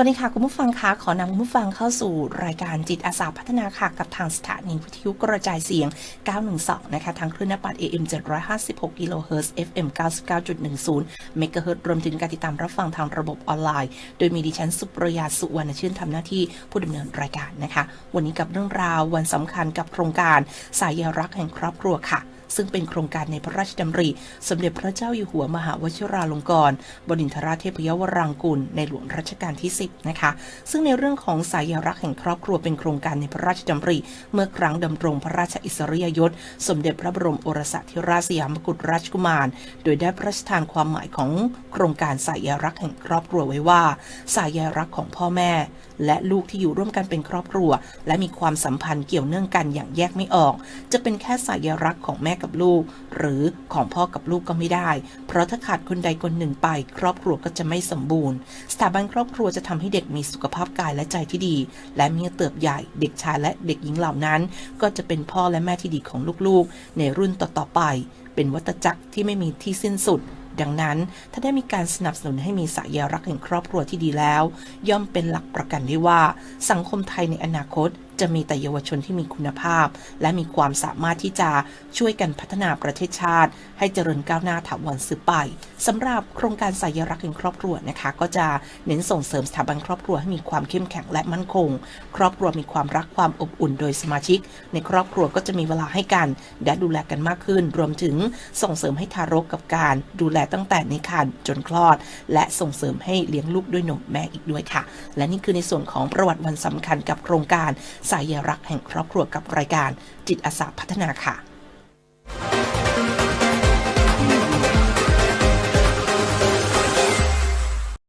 วัสดีค่ะคุณผู้ฟังคะขอนำคุณผู้ฟังเข้าสู่รายการจิตอาสาพัฒนาค่ะกับทางสถานีวิทยุกระจายเสียง 912 นะคะ ทางคลื่นนปัด AM 756กิโลเฮิรตซ์ FM 99.10เมกะเฮิรตซ์รวมถึงการติดตามรับฟังทางระบบออนไลน์ โดยมีดิฉันสุปรยาสุวรรณชื่นทำหน้าที่ผู้ดำเนินรายการนะคะ วันนี้กับเรื่องราววันสำคัญกับโครงการสายยรักแห่งครอบครัวค่ะ ซึ่งเป็นโครงการในพระราชดำริ สมเด็จพระเจ้าอยู่หัวมหาวชิราลงกรณบดินทราเทพยวรางกุลในหลวงรัชกาลที่ 10 นะคะ ซึ่งในเรื่องของสายรักแห่งครอบครัวเป็นโครงการในพระราชดำริ เมื่อครั้งดำรงพระราชอิสริยยศ สมเด็จพระบรมโอรสาธิราชสยามกุฎราชกุมาร โดยได้พระราชทานความหมายของโครงการสายรักแห่งครอบครัวไว้ว่า สายรักของพ่อแม่ และลูกที่อยู่ร่วมกันเป็นครอบครัว และมีความสัมพันธ์เกี่ยวเนื่องกันอย่างแยกไม่ออก จะเป็นแค่สายรักของแม่กับลูก หรือของพ่อกับลูกก็ไม่ได้ เพราะถ้าขาดคนใดคนหนึ่งไป ครอบครัวก็จะไม่สมบูรณ์ สถาบันครอบครัวจะทำให้เด็กมีสุขภาพกายและใจที่ดี และเมื่อเติบใหญ่เด็กชายและเด็กหญิงเหล่านั้น ก็จะเป็นพ่อและแม่ที่ดีของลูกๆ ในรุ่นต่อๆไป เป็นวัฏจักรที่ไม่มีที่สิ้นสุดดังนั้น ถ้าได้มีการสนับสนุนให้มีสายรักแห่งครอบครัวที่ดีแล้ว ย่อมเป็นหลักประกันได้ว่า สังคมไทยในอนาคต จะมีแต่เยาวชนที่มีคุณภาพ และมีความสามารถที่จะช่วยกันพัฒนาประเทศชาติ ให้เจริญก้าวหน้าถาวรสืบไปสำหรับโครงการสายรักแห่งครอบครัวนะคะ ก็จะเน้นส่งเสริมสถาบันครอบครัวให้มีความเข้มแข็งและมั่นคง ครอบครัวมีความรักความอบอุ่นโดยสมาชิก ในครอบครัวก็จะมีเวลาให้กันและดูแลกันมากขึ้น รวมถึงส่งเสริมให้ทารกกับการ ดูแลตั้งแต่ในครรภ์จนคลอด และส่งเสริมให้เลี้ยงลูกด้วยนมแม่อีกด้วยค่ะ และนี่คือในส่วนของประวัติวันสำคัญกับโครงการสายรักแห่งครอบครัวกับรายการจิตอาสาพัฒนาค่ะ